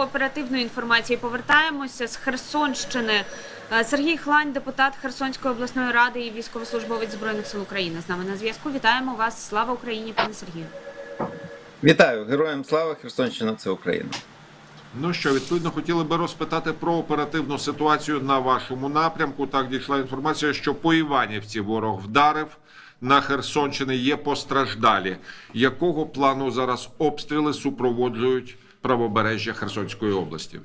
Оперативної інформації повертаємося з Херсонщини. Е, Сергій Хлань, депутат Херсонської обласної ради і військовослужбовець збройних сил України. З нами на зв'язку. Вітаємо вас. Слава Україні, пане Сергію. Вітаю, героям слава! Херсонщина це Україна. Ну що, відповідно, хотіли би розпитати про оперативну ситуацію на вашому напрямку. Так дійшла інформація, що по Іванівці ворог вдарив на Херсонщині. Є постраждалі. Якого плану зараз обстріли супроводжують правобережжя Херсонської області?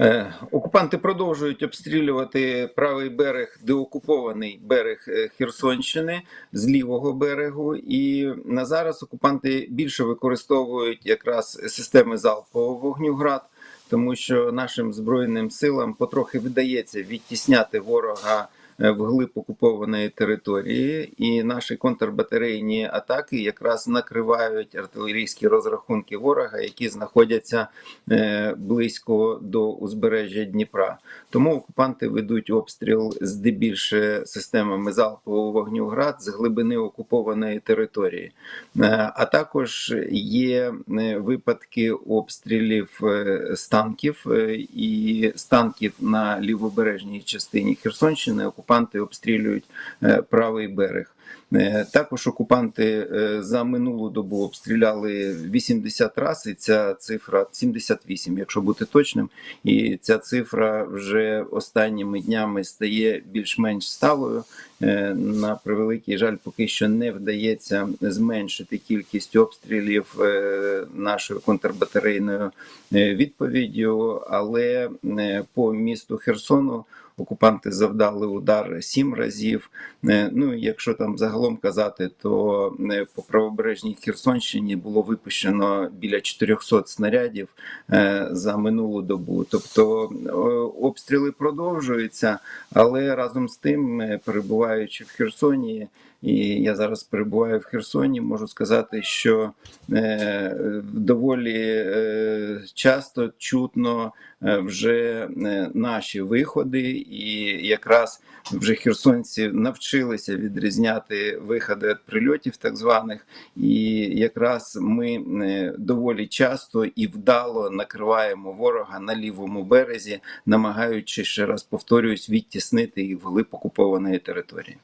Е, Окупанти продовжують обстрілювати правий берег, деокупований берег е, Херсонщини з лівого берегу. І на зараз окупанти більше використовують якраз системи залпового вогню град, тому що нашим збройним силам потрохи вдається відтісняти ворога. Е, Вглиб окупованої території, і наші контрбатарейні атаки якраз накривають артилерійські розрахунки ворога, які знаходяться е, близько до узбережжя Дніпра. Тому окупанти ведуть обстріл здебільше системами залпового вогню град з глибини окупованої території. Е, А також є випадки обстрілів з танків і з танків на лівобережній частині Херсонщини. Окупанти обстрілюють е, правий берег. Е, Також окупанти е, за минулу добу обстріляли 80 раз, і ця цифра 78, якщо бути точним. І ця цифра вже останніми днями стає більш-менш сталою. Е, На превеликий жаль, поки що не вдається зменшити кількість обстрілів нашою контрбатарейною відповіддю, але по місту Херсону. Окупанти завдали удар сім разів. Ну, якщо там загалом казати, то е, по правобережній Херсонщині було випущено біля 400 снарядів е, за минулу добу. Тобто е, обстріли продовжуються, але разом з тим, перебуваючи в Херсоні, і я зараз перебуваю в Херсоні, можу сказати, що доволі часто чутно вже наші виходи, і якраз вже херсонці навчилися відрізняти виходи від прильотів, так званих, і якраз ми е, доволі часто і вдало накриваємо ворога на лівому березі, намагаючись ще раз повторююсь, відтіснити їх вглиб окупованої території.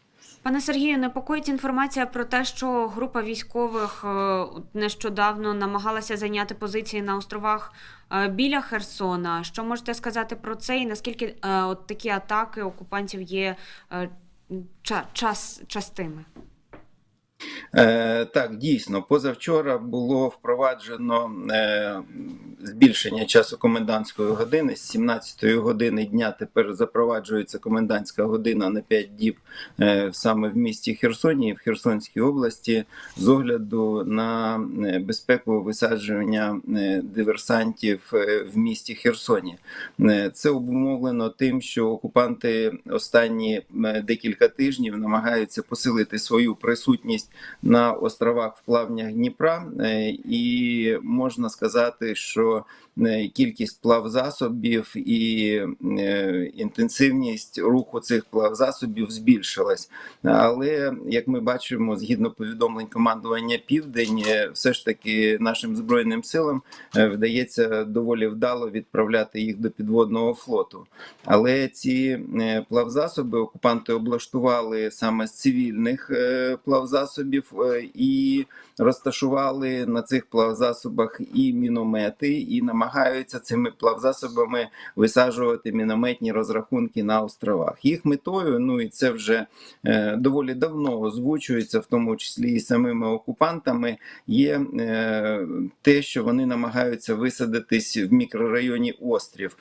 Пане Сергію, непокоїть інформація про те, що група військових е, нещодавно намагалася зайняти позиції на островах е, біля Херсона. Що можете сказати про це, і наскільки от такі атаки окупантів є час, частими? Е, так, дійсно, позавчора було впроваджено е, збільшення часу комендантської години з 17 години дня. Тепер запроваджується комендантська година на 5 діб е, саме в місті Херсоні і в Херсонській області з огляду на безпеку висаджування диверсантів в місті Херсоні. Це обумовлено тим, що окупанти останні декілька тижнів намагаються посилити свою присутність на островах в плавнях Дніпра, Е, і можна сказати, що е, кількість плавзасобів і е, інтенсивність руху цих плавзасобів збільшилась. Але як ми бачимо, згідно повідомлень командування Південь, все ж таки нашим збройним силам вдається доволі вдало відправляти їх до підводного флоту. Але ці плавзасоби окупанти облаштували саме з цивільних плавзасобів е, і розташували на цих плавзасобах і міномети, і намагаються цими плавзасобами висаджувати мінометні розрахунки на островах. Їх метою, ну і це вже е, доволі давно озвучується, в тому числі і самими окупантами, є е, те, що вони намагаються висадитись в мікрорайоні Острів.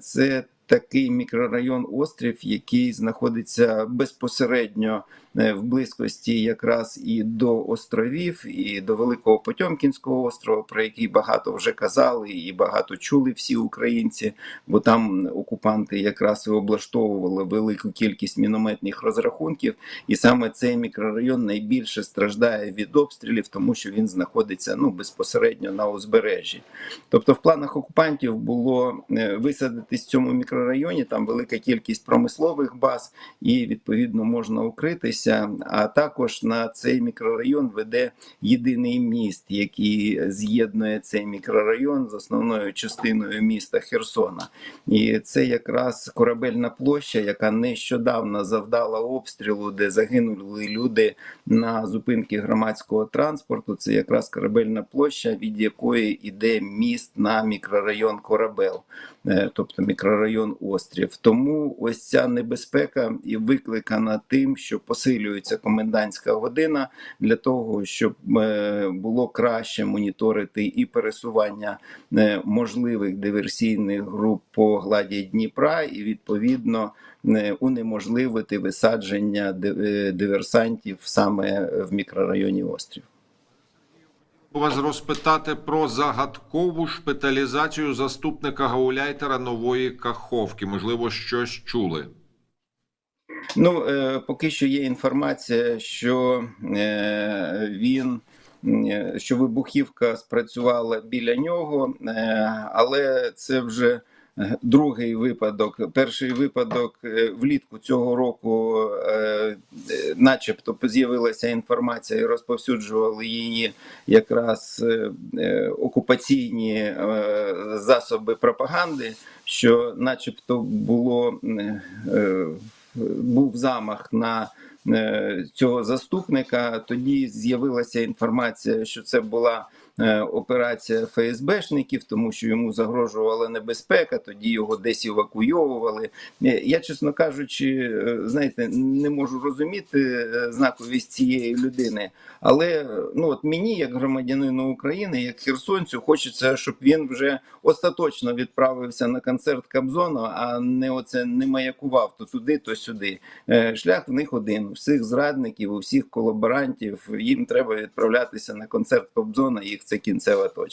Це такий мікрорайон Острів, який знаходиться безпосередньо в близькості якраз і до островів, і до Великого Потьомкінського острова, про який багато вже казали, і багато чули всі українці, бо там окупанти якраз і облаштовували велику кількість мінометних розрахунків, і саме цей мікрорайон найбільше страждає від обстрілів, тому що він знаходиться ну безпосередньо на узбережжі. Тобто, в планах окупантів було е, висадитись в цьому мікрорайоні. Там велика кількість промислових баз, і відповідно можна укритись. Відбувся. А також на цей мікрорайон веде єдиний міст, який з'єднує цей мікрорайон з основною частиною міста Херсона. І це якраз корабельна площа, яка нещодавно завдала обстрілу, де загинули люди на зупинки громадського транспорту. Це якраз корабельна площа, від якої йде міст на мікрорайон Корабел, е, тобто мікрорайон Острів. Тому ось ця небезпека і викликана тим, що посилюється комендантська година для того, щоб е, було краще моніторити і пересування е, можливих диверсійних груп по гладі Дніпра, і відповідно е, унеможливити висадження ди- диверсантів саме в мікрорайоні Острів. Вас розпитати про загадкову шпиталізацію заступника гауляйтера нової Каховки. Можливо, щось чули. Ну, е, поки що є інформація, що е, він. е, Що вибухівка спрацювала біля нього, але це вже другий випадок. Перший випадок влітку цього року, начебто, з'явилася інформація і розповсюджували її якраз окупаційні засоби пропаганди, що, начебто, було був замах на е, цього заступника. Тоді з'явилася інформація, що це була операція ФСБшників, тому що йому загрожувала небезпека. Тоді його десь евакуйовували. Е, Я, чесно кажучи, е, знаєте, не можу розуміти е, знаковість цієї людини. Але е, ну от мені, як громадянину України, як херсонцю, хочеться, щоб він вже остаточно відправився на концерт Кобзона, а не оце не маякував то туди, то сюди. Е, Шлях в них один. У всіх зрадників, у всіх колаборантів їм треба відправлятися на концерт Кобзона. Їх це кінцева точка.